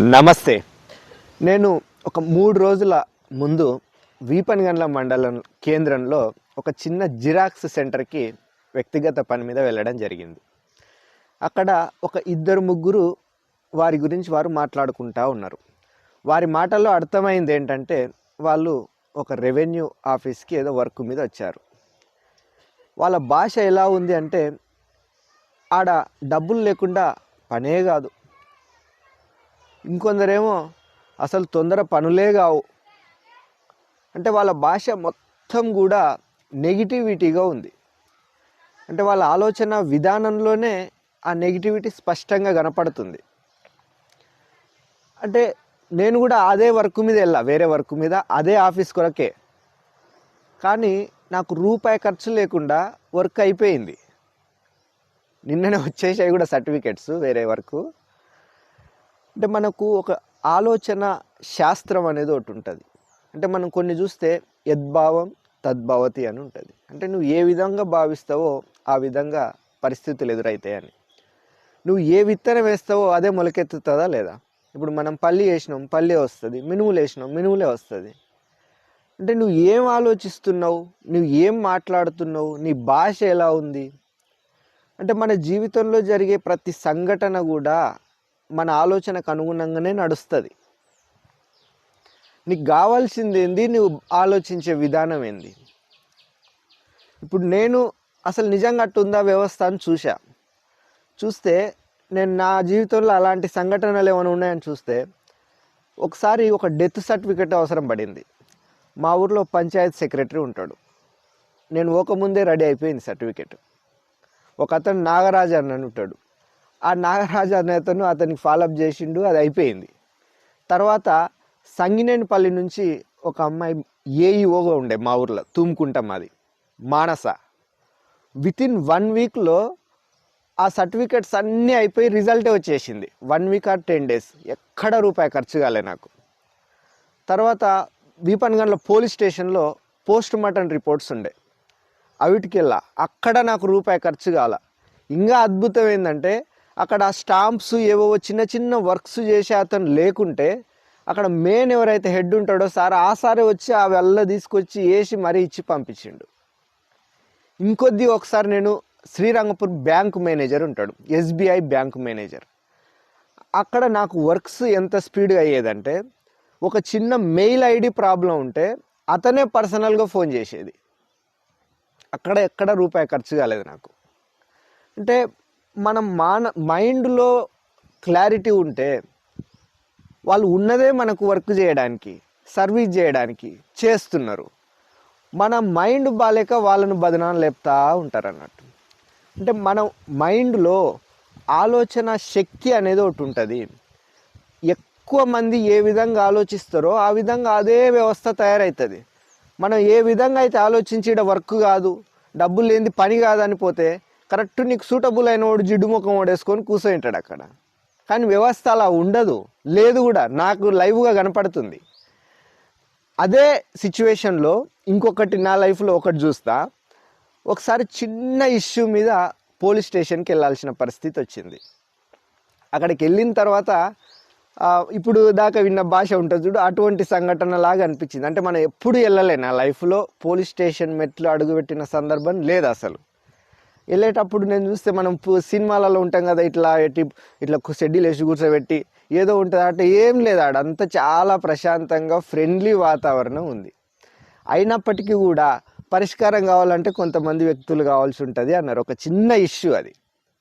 నమస్తే. నేను ఒక మూడు రోజుల ముందు వీపన్గండ్ల మండలం కేంద్రంలో ఒక చిన్న జిరాక్స్ సెంటర్కి వ్యక్తిగత పని మీద వెళ్ళడం జరిగింది. అక్కడ ఒక ఇద్దరు ముగ్గురు వారి గురించి వారు మాట్లాడుకుంటా ఉన్నారు. వారి మాటల్లో అర్థమైంది ఏంటంటే వాళ్ళు ఒక రెవెన్యూ ఆఫీస్కి ఏదో వర్క్ మీద వచ్చారు. వాళ్ళ భాష ఎలా ఉంది అంటే ఆడ డబ్బులు లేకుండా పనే కాదు. ఇంకొందరేమో అసలు తొందర పనులే కావు. అంటే వాళ్ళ భాష మొత్తం కూడా నెగిటివిటీగా ఉంది. అంటే వాళ్ళ ఆలోచన విధానంలోనే ఆ నెగిటివిటీ స్పష్టంగా కనపడుతుంది. అంటే నేను కూడా అదే వర్క్ మీద వెళ్ళా వేరే వర్క్ మీద అదే ఆఫీస్ కొరకే. కానీ నాకు రూపాయి ఖర్చు లేకుండా వర్క్ అయిపోయింది. నిన్ననే వచ్చేసాయి కూడా సర్టిఫికెట్స్ వేరే వర్క్ అంటే మనకు ఒక ఆలోచన శాస్త్రం అనేది ఒకటి ఉంటుంది. అంటే మనం కొన్ని చూస్తే యద్భావం తద్భవతి అని ఉంటుంది. అంటే నువ్వు ఏ విధంగా భావిస్తావో ఆ విధంగా పరిస్థితులు ఎదురవుతాయని నువ్వు ఏ విత్తనం వేస్తావో అదే మొలకెత్తుతుందా లేదా? ఇప్పుడు మనం పల్లి వేసినాం పల్లి వస్తుంది మినుములు వేసినాం మినుములే వస్తుంది. అంటే నువ్వు ఏం ఆలోచిస్తున్నావు? నువ్వు ఏం మాట్లాడుతున్నావు? నీ భాష ఎలా ఉంది? అంటే మన జీవితంలో జరిగే ప్రతి సంఘటన కూడా మన ఆలోచనకు అనుగుణంగానే నడుస్తుంది. నీకు కావాల్సింది ఏంది? నువ్వు ఆలోచించే విధానం ఏంది? ఇప్పుడు నేను అసలు నిజంగా అట్టుందా వ్యవస్థ అని చూసా చూస్తే నేను నా జీవితంలో అలాంటి సంఘటనలు ఏమైనా ఉన్నాయని చూస్తే ఒకసారి ఒక డెత్ సర్టిఫికెట్ అవసరం పడింది. మా ఊర్లో పంచాయత్ సెక్రటరీ ఉంటాడు. నేను ఓకముందే రెడీ అయిపోయింది సర్టిఫికెట్. ఒక అతను నాగరాజు అని ఉంటాడు. ఆ నాగరాజు అనేతను అతనికి ఫాలోఅప్ చేసిండు అది అయిపోయింది. తర్వాత సంగినేనిపల్లి నుంచి ఒక అమ్మాయి ఏఈఓగా ఉండే మా ఊర్లో తుమ్కుంటాం అది మానస. విత్ ఇన్ వన్ వీక్లో ఆ సర్టిఫికెట్స్ అన్నీ అయిపోయి రిజల్టే వచ్చేసింది. One week or ten days ఎక్కడ రూపాయి ఖర్చు కాలే నాకు. తర్వాత వీపన్గన్లో పోలీస్ స్టేషన్లో పోస్ట్ మార్టం రిపోర్ట్స్ ఉండే. అవిటికెళ్ళా అక్కడ నాకు రూపాయి ఖర్చు కాల. ఇంకా అద్భుతం ఏంటంటే అక్కడ స్టాంప్స్ ఏవో చిన్న చిన్న వర్క్స్ చేసే అతను లేకుంటే అక్కడ మెయిన్ ఎవరైతే హెడ్ ఉంటాడో సార్ ఆ సారే వచ్చి ఆ వెళ్ళ తీసుకొచ్చి వేసి మరీ ఇచ్చి పంపించిండు. ఇంకొద్ది ఒకసారి నేను శ్రీరంగపూర్ బ్యాంక్ మేనేజర్ ఉంటాడు ఎస్బీఐ బ్యాంక్ మేనేజర్. అక్కడ నాకు వర్క్స్ ఎంత స్పీడ్గా అయ్యేదంటే ఒక చిన్న మెయిల్ ఐడి ప్రాబ్లం ఉంటే అతనే పర్సనల్గా ఫోన్ చేసేది. అక్కడ ఎక్కడ రూపాయి ఖర్చు కాలేదు నాకు. అంటే మనం మాన మైండ్లో క్లారిటీ ఉంటే వాళ్ళు ఉన్నదే మనకు వర్క్ చేయడానికి సర్వీస్ చేయడానికి చేస్తున్నారు. మన మైండ్ బాగాలేక వాళ్ళను బదనాలు లేపుతా ఉంటారు అన్నట్టు అంటే మనం మైండ్లో ఆలోచన శక్తి అనేది ఒకటి ఉంటుంది. ఎక్కువ మంది ఏ విధంగా ఆలోచిస్తారో ఆ విధంగా అదే వ్యవస్థ తయారవుతుంది మనం ఏ విధంగా అయితే ఆలోచించి వర్క్ కాదు డబ్బులు లేని పని కాదని పోతే కరెక్ట్ నీకు సూటబుల్ అయిన వాడు జిడ్డు ముఖం ఓడేసుకొని కూర్చొని అక్కడ. కానీ వ్యవస్థ అలా ఉండదు. లేదు కూడా. నాకు లైవ్గా కనపడుతుంది. అదే సిచ్యువేషన్లో ఇంకొకటి నా లైఫ్లో ఒకటి చూస్తా. ఒకసారి చిన్న ఇష్యూ మీద పోలీస్ స్టేషన్కి వెళ్ళాల్సిన పరిస్థితి వచ్చింది. అక్కడికి వెళ్ళిన తర్వాత ఇప్పుడు దాకా విన్న భాష ఉంటుంది చూడు అటువంటి సంఘటన లాగా అనిపించింది. అంటే మనం ఎప్పుడు వెళ్ళలే నా లైఫ్లో. పోలీస్ స్టేషన్ మెట్లు అడుగుపెట్టిన సందర్భం లేదు అసలు. వెళ్ళేటప్పుడు నేను చూస్తే మనం సినిమాలలో ఉంటాం కదా ఇట్లా ఎట్టి ఇట్లా షెడ్యూల్ వేసి కూర్చోబెట్టి ఏదో ఉంటుంది అంటే ఏం లేదు ఆడ. అంతా చాలా ప్రశాంతంగా ఫ్రెండ్లీ వాతావరణం ఉంది. అయినప్పటికీ కూడా పరిష్కారం కావాలంటే కొంతమంది వ్యక్తులు కావాల్సి ఉంటుంది అన్నారు. ఒక చిన్న ఇష్యూ అది.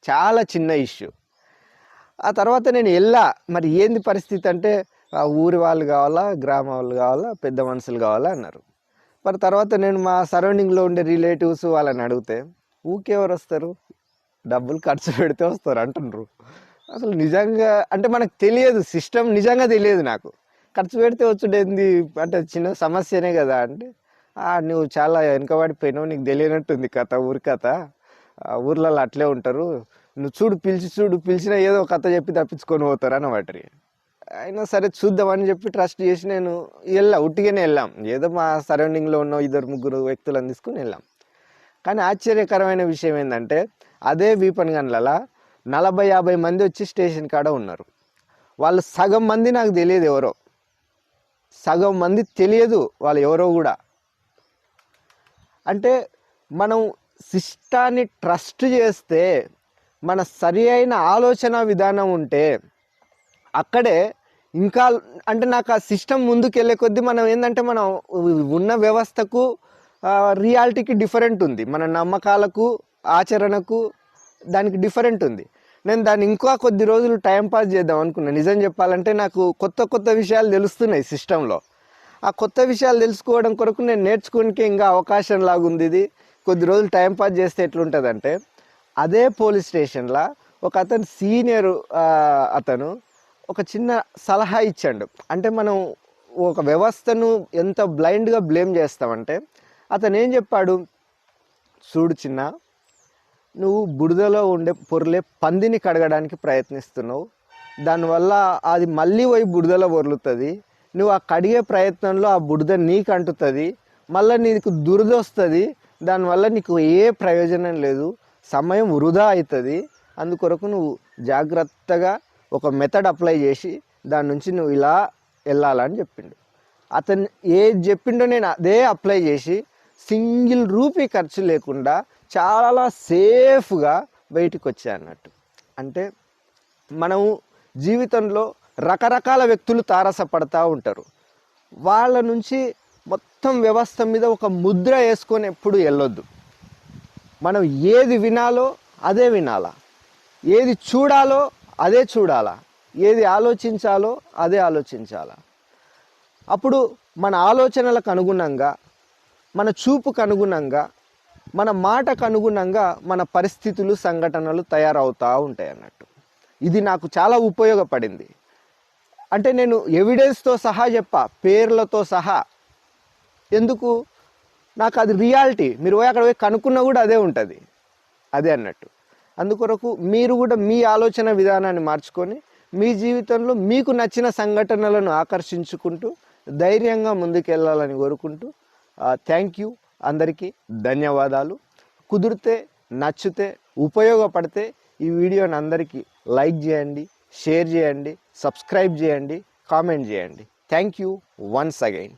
చాలా చిన్న ఇష్యూ. ఆ తర్వాత నేను వెళ్ళా. మరి ఏంది పరిస్థితి అంటే ఆ ఊరి వాళ్ళు కావాలా గ్రామ వాళ్ళు కావాలా పెద్ద మనుషులు కావాలా అన్నారు. మరి తర్వాత నేను మా సరౌండింగ్లో ఉండే రిలేటివ్స్ వాళ్ళని అడిగితే ఊకెవరు వస్తారు? డబ్బులు ఖర్చు పెడితే వస్తారు అంటున్నారు అసలు నిజంగా అంటే మనకు తెలియదు సిస్టమ్ నిజంగా తెలియదు నాకు. ఖర్చు పెడితే వచ్చుడేంది? అంటే చిన్న సమస్యనే కదా అంటే నువ్వు చాలా వెనుకబడిపోయినావు నీకు తెలియనట్టుంది కథ ఊరి కథ. ఆ, ఊర్లలో అట్లే ఉంటారు. నువ్వు చూడు పిలిచి చూడు పిలిచినా ఏదో కథ చెప్పి తప్పించుకొని పోతారు అన్నమాట అయినా సరే చూద్దామని చెప్పి ట్రస్ట్ చేసి నేను వెళ్ళా ఉట్టిగానే వెళ్ళాం. ఏదో మా సరౌండింగ్లో ఉన్న ఇద్దరు ముగ్గురు వ్యక్తులను తీసుకుని వెళ్ళాం. కానీ ఆశ్చర్యకరమైన విషయం ఏంటంటే అదే వీపన్ గన్లలో నలభై యాభై మంది వచ్చి స్టేషన్ కాడ ఉన్నారు. వాళ్ళు సగం మంది నాకు తెలియదు ఎవరో. సగం మంది తెలియదు వాళ్ళు ఎవరో కూడా. అంటే మనం సిస్టాన్ని ట్రస్ట్ చేస్తే మన సరి అయిన ఆలోచన విధానం ఉంటే అక్కడే ఇంకా అంటే నాకు ఆ సిస్టమ్ ముందుకు వెళ్ళే కొద్దీ మనం ఏంటంటే మనం ఉన్న వ్యవస్థకు రియాలిటీకి డిఫరెంట్ ఉంది. మన నమ్మకాలకు ఆచరణకు దానికి డిఫరెంట్ ఉంది. నేను దాన్ని ఇంకా కొద్ది రోజులు టైం పాస్ చేద్దాం అనుకున్నాను నిజం చెప్పాలంటే నాకు కొత్త కొత్త విషయాలు తెలుస్తున్నాయి సిస్టంలో. ఆ కొత్త విషయాలు తెలుసుకోవడం కొరకు నేను నేర్చుకోనికే ఇంకా అవకాశం లాగుంది ఇది. కొద్ది రోజులు టైం పాస్ చేస్తే ఎట్లుంటుందంటే అదే పోలీస్ స్టేషన్లో ఒక అతను సీనియర్ అతను ఒక చిన్న సలహా ఇచ్చాడు. అంటే మనం ఒక వ్యవస్థను ఎంత బ్లైండ్గా బ్లేమ్ చేస్తామంటే అతను ఏం చెప్పాడు? చూడు చిన్న నువ్వు బురదలో ఉండే పొరలే పందిని కడగడానికి ప్రయత్నిస్తున్నావు. దానివల్ల అది మళ్ళీ పోయి బురదలో పొర్లుతుంది. నువ్వు ఆ కడిగే ప్రయత్నంలో ఆ బురద నీకు అంటుతుంది మళ్ళీ నీకు దురద వస్తుంది. దానివల్ల నీకు ఏ ప్రయోజనం లేదు. సమయం వృధా అవుతుంది అందుకొరకు నువ్వు జాగ్రత్తగా ఒక మెథడ్ అప్లై చేసి దాని నుంచి నువ్వు ఇలా వెళ్ళాలని చెప్పిండు. అతను ఏది చెప్పిండో నేను అదే అప్లై చేసి సింగిల్ రూపీ ఖర్చు లేకుండా చాలా సేఫ్గా బయటికి వచ్చాయి అన్నట్టు. అంటే మనము జీవితంలో రకరకాల వ్యక్తులు తారసపడతా ఉంటారు. వాళ్ళ నుంచి మొత్తం వ్యవస్థ మీద ఒక ముద్ర వేసుకొని ఎప్పుడు వెళ్ళొద్దు. మనం ఏది వినాలో అదే వినాలా? ఏది చూడాలో అదే చూడాలా? ఏది ఆలోచించాలో అదే ఆలోచించాలా? అప్పుడు మన ఆలోచనలకు అనుగుణంగా మన చూపుకు అనుగుణంగా మన మాటకు అనుగుణంగా మన పరిస్థితులు సంఘటనలు తయారవుతూ ఉంటాయి అన్నట్టు. ఇది నాకు చాలా ఉపయోగపడింది. అంటే నేను ఎవిడెన్స్తో సహా చెప్పా పేర్లతో సహా. ఎందుకు? నాకు అది రియాలిటీ మీరు పోయి అక్కడ పోయి కనుక్కున్నా కూడా అదే ఉంటుంది. అదే అన్నట్టు. అందుకొరకు మీరు కూడా మీ ఆలోచన విధానాన్ని మార్చుకొని మీ జీవితంలో మీకు నచ్చిన సంఘటనలను ఆకర్షించుకుంటూ ధైర్యంగా ముందుకెళ్ళాలని కోరుకుంటూ థ్యాంక్ యూ అందరికీ ధన్యవాదాలు. కుదిరితే నచ్చితే ఉపయోగపడితే ఈ వీడియోని అందరికీ లైక్ చేయండి షేర్ చేయండి సబ్స్క్రైబ్ చేయండి కామెంట్ చేయండి. Thank you once again